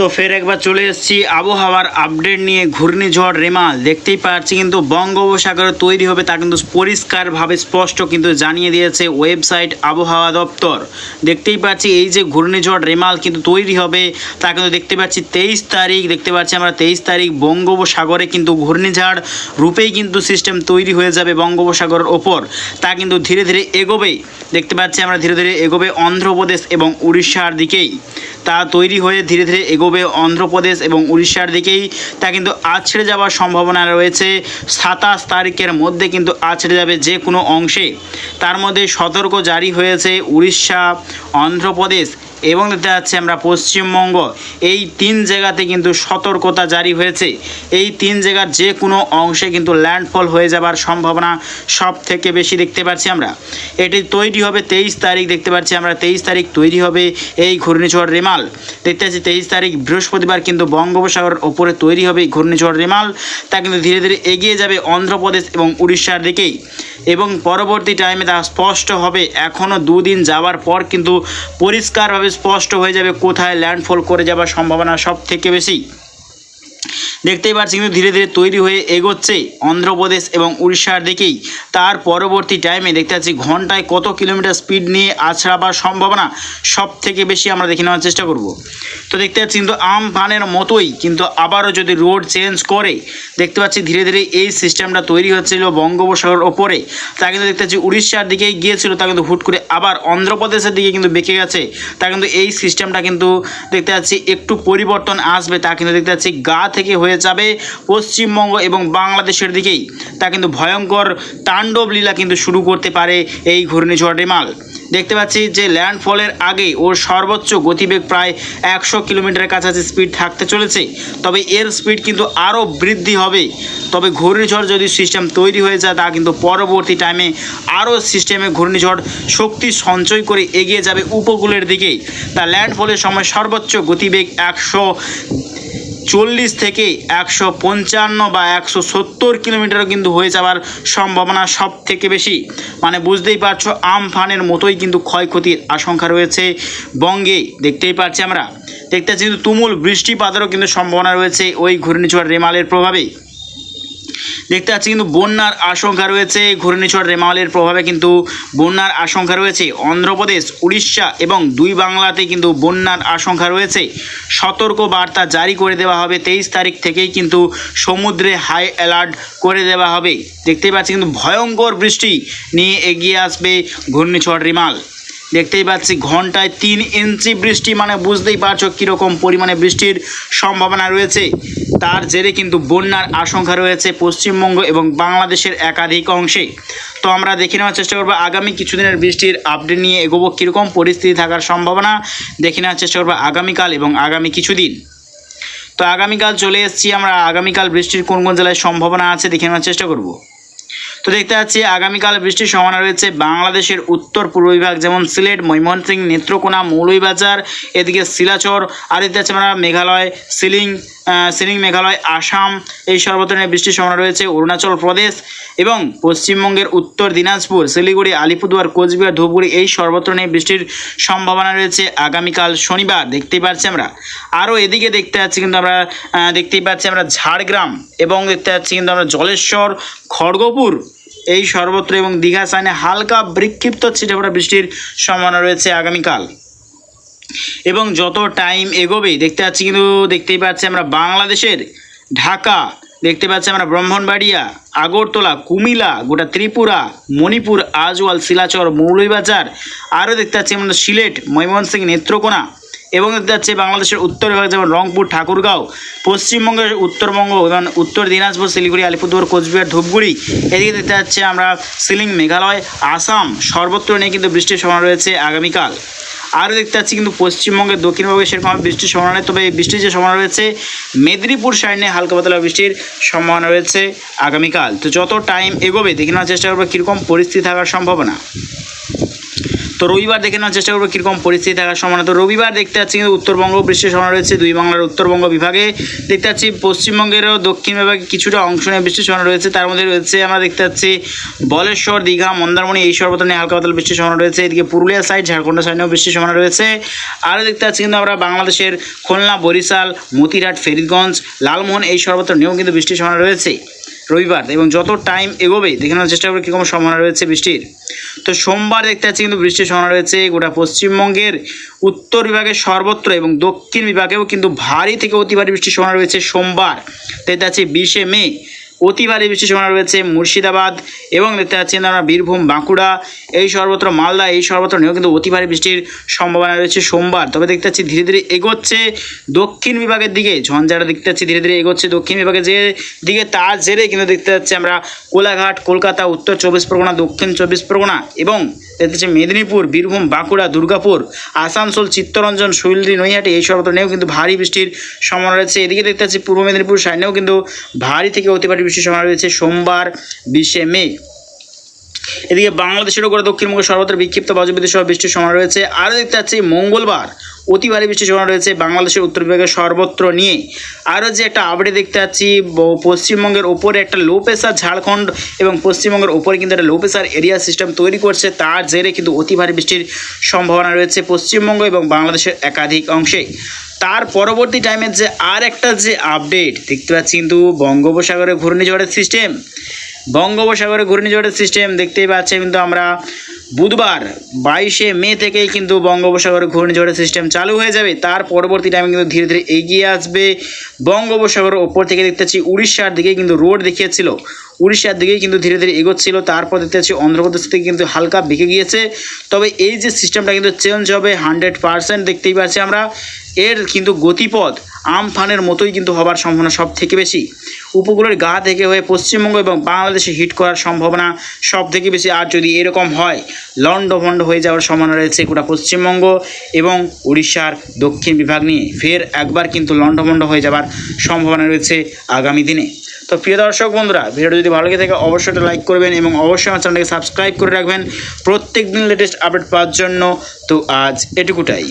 তো ফের একবার চলে এসেছি। আবহাওয়ার আপডেট নিয়ে ঘূর্ণিঝড় রেমাল। দেখতেই পাচ্ছি কিন্তু বঙ্গোপসাগরে তৈরি হবে তা কিন্তু পরিষ্কারভাবে স্পষ্ট কিন্তু জানিয়ে দিয়েছে ওয়েবসাইট আবহাওয়া দপ্তর। দেখতেই পাচ্ছি এই যে ঘূর্ণিঝড় রেমাল কিন্তু তৈরি হবে, তা কিন্তু দেখতে পাচ্ছি তেইশ তারিখ। দেখতে পাচ্ছি আমরা তেইশ তারিখ বঙ্গোপসাগরে কিন্তু ঘূর্ণিঝড় রূপেই কিন্তু সিস্টেম তৈরি হয়ে যাবে বঙ্গোপসাগরের ওপর। তা কিন্তু ধীরে ধীরে এগোবে দেখতে পাচ্ছি আমরা ধীরে ধীরে এগোবে অন্ধ্রপ্রদেশ এবং উড়িষ্যার দিকেই। তা তৈরি হয়ে ধীরে ধীরে এগোবে অন্ধ্রপ্রদেশ এবং উড়িষ্যার দিকেই। তা কিন্তু আজ ছেড়ে যাওয়ার সম্ভাবনা রয়েছে। সাতাশ তারিখের মধ্যে কিন্তু আজ ছেড়ে যাবে যে কোনো অংশে। তার মধ্যে সতর্ক জারি হয়েছে উড়িষ্যা, অন্ধ্রপ্রদেশ এবং দেখতে পাচ্ছি আমরা পশ্চিমবঙ্গ। এই তিন জায়গাতে কিন্তু সতর্কতা জারি হয়েছে। এই তিন জায়গার যে কোনো অংশে কিন্তু ল্যান্ডফল হয়ে যাবার সম্ভাবনা সব থেকে বেশি দেখতে পাচ্ছি আমরা। এটি তৈরি হবে তেইশ তারিখ, দেখতে পাচ্ছি আমরা তেইশ তারিখ তৈরি হবে এই ঘূর্ণিঝড় রেমাল। দেখতে পাচ্ছি তেইশ তারিখ বৃহস্পতিবার কিন্তু বঙ্গোপসাগরের ওপরে তৈরি হবে এই ঘূর্ণিঝড় রেমাল। তা কিন্তু ধীরে ধীরে এগিয়ে যাবে অন্ধ্রপ্রদেশ এবং উড়িষ্যার দিকেই। এবং পরবর্তী টাইমে তা স্পষ্ট হবে। এখনও দুদিন যাওয়ার পর কিন্তু পরিষ্কারভাবে স্পষ্ট হয়ে যাবে কোথায় ল্যান্ডফল করে যাবার সম্ভাবনা সব থেকে বেশি। দেখতেই পাচ্ছি কিন্তু ধীরে ধীরে তৈরি হয়ে এগোচ্ছে অন্ধ্রপ্রদেশ এবং উড়িষ্যার দিকেই। তার পরবর্তী টাইমে দেখতে পাচ্ছি ঘন্টায় কত কিলোমিটার স্পিড নিয়ে আছড়াবার সম্ভাবনা সব থেকে বেশি আমরা দেখে নেওয়ার চেষ্টা করব। তো দেখতে পাচ্ছি কিন্তু আমফানের মতোই কিন্তু আবারও যদি রোড চেঞ্জ করে, দেখতে পাচ্ছি ধীরে ধীরে এই সিস্টেমটা তৈরি হচ্ছিল বঙ্গোপসাগরের ওপরে। তা কিন্তু দেখতে পাচ্ছি উড়িষ্যার দিকেই গিয়েছিল, তা কিন্তু হুট করে আবার অন্ধ্রপ্রদেশের দিকে কিন্তু বেঁকে গেছে, তা কিন্তু এই সিস্টেমটা কিন্তু দেখতে পাচ্ছি একটু পরিবর্তন আসবে, তা কিন্তু দেখতে পাচ্ছি গা থেকে হয়ে যাবে পশ্চিমবঙ্গ এবং বাংলাদেশের দিকেই। তা কিন্তু ভয়ঙ্কর তাণ্ডব লীলা কিন্তু শুরু করতে পারে এই ঘূর্ণিঝড় রেমাল। দেখতে পাচ্ছি যে ল্যান্ডফলের আগে ওর সর্বোচ্চ গতিবেগ প্রায় একশো কিলোমিটারের কাছাকাছি স্পিড থাকতে চলেছে। তবে এর স্পিড কিন্তু আরও বৃদ্ধি হবে। তবে ঘূর্ণিঝড় যদি সিস্টেম তৈরি হয়ে যায়, তা কিন্তু পরবর্তী টাইমে আরও সিস্টেমে ঘূর্ণিঝড় শক্তি সঞ্চয় করে এগিয়ে যাবে উপকূলের দিকেই। তা ল্যান্ডফলের সময় সর্বোচ্চ গতিবেগ একশো চল্লিশ থেকে একশো পঞ্চান্ন বা একশো সত্তর কিলোমিটারও কিন্তু হয়ে যাওয়ার সম্ভাবনা সব থেকে বেশি। মানে বুঝতেই পারছ, আমফানের মতোই কিন্তু ক্ষয়ক্ষতির আশঙ্কা রয়েছে বঙ্গে। দেখতেই পাচ্ছি আমরা। দেখতে কিন্তু তুমুল বৃষ্টিপাতেরও কিন্তু সম্ভাবনা রয়েছে ওই ঘূর্ণিঝড় রেমালের প্রভাবে। দেখতে পাচ্ছি কিন্তু বন্যার আশঙ্কা রয়েছে। ঘূর্ণিঝড় রেমালের প্রভাবে কিন্তু বন্যার আশঙ্কা রয়েছে। অন্ধ্রপ্রদেশ, উড়িষ্যা এবং দুই বাংলাতে কিন্তু বন্যার আশঙ্কা রয়েছে। সতর্ক বার্তা জারি করে দেওয়া হবে। তেইশ তারিখ থেকেই কিন্তু সমুদ্রে হাই অ্যালার্ট করে দেওয়া হবে। দেখতেই পাচ্ছি কিন্তু ভয়ঙ্কর বৃষ্টি নিয়ে এগিয়ে আসবে ঘূর্ণিঝড় রিমাল। দেখতেই পাচ্ছি, ঘন্টায় তিন ইঞ্চি বৃষ্টি মানে বুঝতেই পারছ কীরকম পরিমাণে বৃষ্টির সম্ভাবনা রয়েছে। তার জেরে কিন্তু বন্যার আশঙ্কা রয়েছে পশ্চিমবঙ্গ এবং বাংলাদেশের একাধিক অংশে। তো আমরা দেখে নেওয়ার চেষ্টা করব, আগামী কিছুদিনের বৃষ্টির আপডেট নিয়ে এগোবো, কীরকম পরিস্থিতি থাকার সম্ভাবনা দেখে নেওয়ার চেষ্টা করব আগামীকাল এবং আগামী কিছুদিন। তো আগামীকাল চলে এসেছি আমরা, আগামীকাল বৃষ্টির কোন কোন জেলায় সম্ভাবনা আছে দেখে নেওয়ার চেষ্টা করব। তো দেখতে পাচ্ছি, আগামীকাল বৃষ্টির সম্ভাবনা রয়েছে বাংলাদেশের উত্তর পূর্ব বিভাগ, যেমন সিলেট, ময়মনসিংহ, নেত্রকোনা, মৌলভীবাজার, এদিকে শিলাচর আর এদিকে আছে আমরা মেঘালয়, সিলিং সিলিং মেঘালয়, আসাম, এই সর্বত্র নিয়ে বৃষ্টির সম্ভাবনা রয়েছে, অরুণাচল প্রদেশ এবং পশ্চিমবঙ্গের উত্তর দিনাজপুর, শিলিগুড়ি, আলিপুরদুয়ার, কোচবিহার, ধূপগুড়ি, এই সর্বত্র নিয়ে বৃষ্টির সম্ভাবনা রয়েছে আগামীকাল শনিবার, দেখতেই পাচ্ছি আমরা। আরও এদিকে দেখতে পাচ্ছি কিন্তু আমরা দেখতেই পাচ্ছি আমরা ঝাড়গ্রাম এবং দেখতে পাচ্ছি কিন্তু আমরা জলেশ্বর, খড়গপুর, এই সর্বত্র এবং দীঘা সাইনে হালকা বিক্ষিপ্ত ছিটেফোঁটা বৃষ্টির সম্ভাবনা রয়েছে আগামীকাল। এবং যত টাইম এগোবে, দেখতে পাচ্ছি কিন্তু দেখতেই পাচ্ছি আমরা বাংলাদেশের ঢাকা, দেখতে পাচ্ছি আমরা ব্রাহ্মণবাড়িয়া, আগরতলা কুমিলা গোটা ত্রিপুরা, মণিপুর, আজওয়াল, শিলাচর, মৌলভীবাজার, আরও দেখতে পাচ্ছি আমরা সিলেট, ময়মনসিংহ, নেত্রকোনা এবং দেখতে পাচ্ছি বাংলাদেশের উত্তর বিভাগ যেমন রংপুর, ঠাকুরগাঁও, পশ্চিমবঙ্গের উত্তরবঙ্গ এবং উত্তর দিনাজপুর, শিলিগুড়ি, আলিপুরদুয়ার, কোচবিহার, ধূপগুড়ি, এদিকে দেখতে পাচ্ছি আমরা সিলিং মেঘালয়, আসাম, সর্বত্র নিয়ে কিন্তু বৃষ্টির সম্ভাবনা রয়েছে আগামীকাল। আরও দেখতে পাচ্ছি কিন্তু পশ্চিমবঙ্গের দক্ষিণবঙ্গে সেরকম বৃষ্টির সম্ভাবনা নেই। তবে এই বৃষ্টির যে সম্ভাবনা রয়েছে, মেদিনীপুর সাইডে হালকা পাতলা বৃষ্টির সম্ভাবনা রয়েছে আগামীকাল। তো যত টাইম এগোবে, দেখে নেওয়ার চেষ্টা করব কীরকম পরিস্থিতি থাকার সম্ভাবনা। তো রবিবার দেখে নেওয়ার চেষ্টা করব, কীরকম পরিস্থিতি থাকার সম্ভাবনা। তো রবিবার দেখতে পাচ্ছি কিন্তু উত্তরবঙ্গ, বৃষ্টির সম্ভাবনা রয়েছে। দুই বাংলার উত্তরবঙ্গ বিভাগে দেখতে পাচ্ছি, পশ্চিমবঙ্গেরও দক্ষিণ বিভাগে কিছুটা অংশ নিয়ে বৃষ্টির সম্ভাবনা রয়েছে। তার মধ্যে রয়েছে আমরা দেখতে পাচ্ছি, বলেশ্বর, দীঘা, মন্দারমণি, এই সর্বত নিয়ে হালকা পাতলা বৃষ্টির সম্ভাবনা রয়েছে। এদিকে পুরুলিয়া সাইড ঝাড়খণ্ড সাইডেও বৃষ্টির সম্ভাবনা রয়েছে। আরও দেখতে পাচ্ছি কিন্তু আমরা বাংলাদেশের খুলনা, বরিশাল, মতিরহাট, ফেরিদগঞ্জ, লালমোহন, এই সর্বত্র নিয়েও কিন্তু বৃষ্টির সম্ভাবনা রয়েছে। রবিবার এবং যত টাইম এগোবে, দেখে নেওয়ার চেষ্টা করব কীরকম সম্ভাবনা রয়েছে বৃষ্টির। তো সোমবার দেখতে পাচ্ছি কিন্তু বৃষ্টির সম্ভাবনা রয়েছে গোটা পশ্চিমবঙ্গের উত্তর বিভাগের সর্বত্র এবং দক্ষিণ বিভাগেও কিন্তু ভারী থেকে অতি ভারী বৃষ্টির সম্ভাবনা রয়েছে সোমবার। দেখতে পাচ্ছি বিশে মে অতি ভারী বৃষ্টির সম্ভাবনা রয়েছে মুর্শিদাবাদ এবং দেখতে পাচ্ছেন আমরা বীরভূম, বাঁকুড়া, এই সর্বত্র মালদা, এই সর্বত্র নিয়েও কিন্তু অতি ভারী বৃষ্টির সম্ভাবনা রয়েছে সোমবার। তবে দেখতে পাচ্ছি ধীরে ধীরে এগোচ্ছে দক্ষিণ বিভাগের দিকে। ঝঞ্ঝাটা দেখতে পাচ্ছি ধীরে ধীরে এগোচ্ছে দক্ষিণ বিভাগের যে দিকে, তার জেরে কিন্তু দেখতে পাচ্ছি আমরা কোলাঘাট, কলকাতা, উত্তর চব্বিশ পরগনা, দক্ষিণ চব্বিশ পরগনা এবং দেখতে মেদিনীপুর, বীরভূম, বাঁকুড়া, দুর্গাপুর, আসানসোল, চিত্তরঞ্জন, শৈলদি, নৈহাটি এই সর্বত্র নিয়েও কিন্তু ভারী বৃষ্টির সম্ভাবনা রয়েছে। এদিকে দেখতে পাচ্ছি পূর্ব মেদিনীপুর সাইডেও কিন্তু ভারী থেকে অতি ভারী বৃষ্টির সম্ভাবনা রয়েছে সোমবার বিশে মে। এদিকে বাংলাদেশের উপরে দক্ষিণবঙ্গ সর্বত্র বিক্ষিপ্ত বজ্রবিদ্যুৎ সহ বৃষ্টির সম্ভাবনা রয়েছে। আরও দেখতে পাচ্ছি, মঙ্গলবার অতি ভারী বৃষ্টির সম্ভাবনা রয়েছে বাংলাদেশের উত্তর বিভাগের সর্বত্র নিয়ে। আরও যে একটা আপডেট দেখতে পাচ্ছি পশ্চিমবঙ্গের ওপরে একটা লো ঝাড়খণ্ড এবং পশ্চিমবঙ্গের ওপরে কিন্তু একটা লো এরিয়া সিস্টেম তৈরি করছে। তার জেরে কিন্তু অতি ভারী বৃষ্টির সম্ভাবনা রয়েছে পশ্চিমবঙ্গ এবং বাংলাদেশের একাধিক অংশে। তার পরবর্তী টাইমের যে আর একটা যে আপডেট দেখতে পাচ্ছি কিন্তু বঙ্গোপসাগরে ঘূর্ণিঝড়ের সিস্টেম বঙ্গোপসাগরে ঘূর্ণিঝড়ের সিস্টেম দেখতেই পাচ্ছি কিন্তু আমরা বুধবার বাইশে মে থেকেই কিন্তু বঙ্গোপসাগরে ঘূর্ণিঝড়ের সিস্টেম চালু হয়ে যাবে। তার পরবর্তী টাইমে কিন্তু ধীরে ধীরে এগিয়ে আসবে। বঙ্গোপসাগরের ওপর থেকে দেখতে পাচ্ছি উড়িষ্যার দিকে কিন্তু রোড দেখিয়েছিল। উড়িষ্যার দিকেই কিন্তু ধীরে ধীরে এগোচ্ছিল। তারপর দেখতে পাচ্ছি অন্ধ্রপ্রদেশ থেকে কিন্তু হালকা বেঁকে গিয়েছে। তবে এই যে সিস্টেমটা কিন্তু চেঞ্জ হবে হান্ড্রেড পারসেন্ট দেখতেই পাচ্ছি আমরা। এর কিন্তু গতিপথ আমফানের মতোই কিন্তু হবার সম্ভাবনা সব থেকে বেশি। উপকূলের গা থেকে হয়ে পশ্চিমবঙ্গ এবং বাংলাদেশে হিট করার সম্ভাবনা সব থেকে বেশি। আর যদি এরকম হয় লন্ডভন্ড হয়ে যাওয়ার সম্ভাবনা রয়েছে গোটা পশ্চিমবঙ্গ এবং উড়িষ্যার দক্ষিণ বিভাগ নিয়ে। ফের একবার কিন্তু লন্ডভন্ড হয়ে যাবার সম্ভাবনা রয়েছে আগামী দিনে। তো প্রিয় দর্শক বন্ধুরা, ভিডিওটি যদি ভালো লেগে থাকে, অবশ্যই একটা লাইক করবেন এবং অবশ্যই আমার চ্যানেলকে সাবস্ক্রাইব করে রাখবেন। প্রত্যেক দিন লেটেস্ট আপডেট পাওয়ার জন্য তো আজ এটুকুটাই।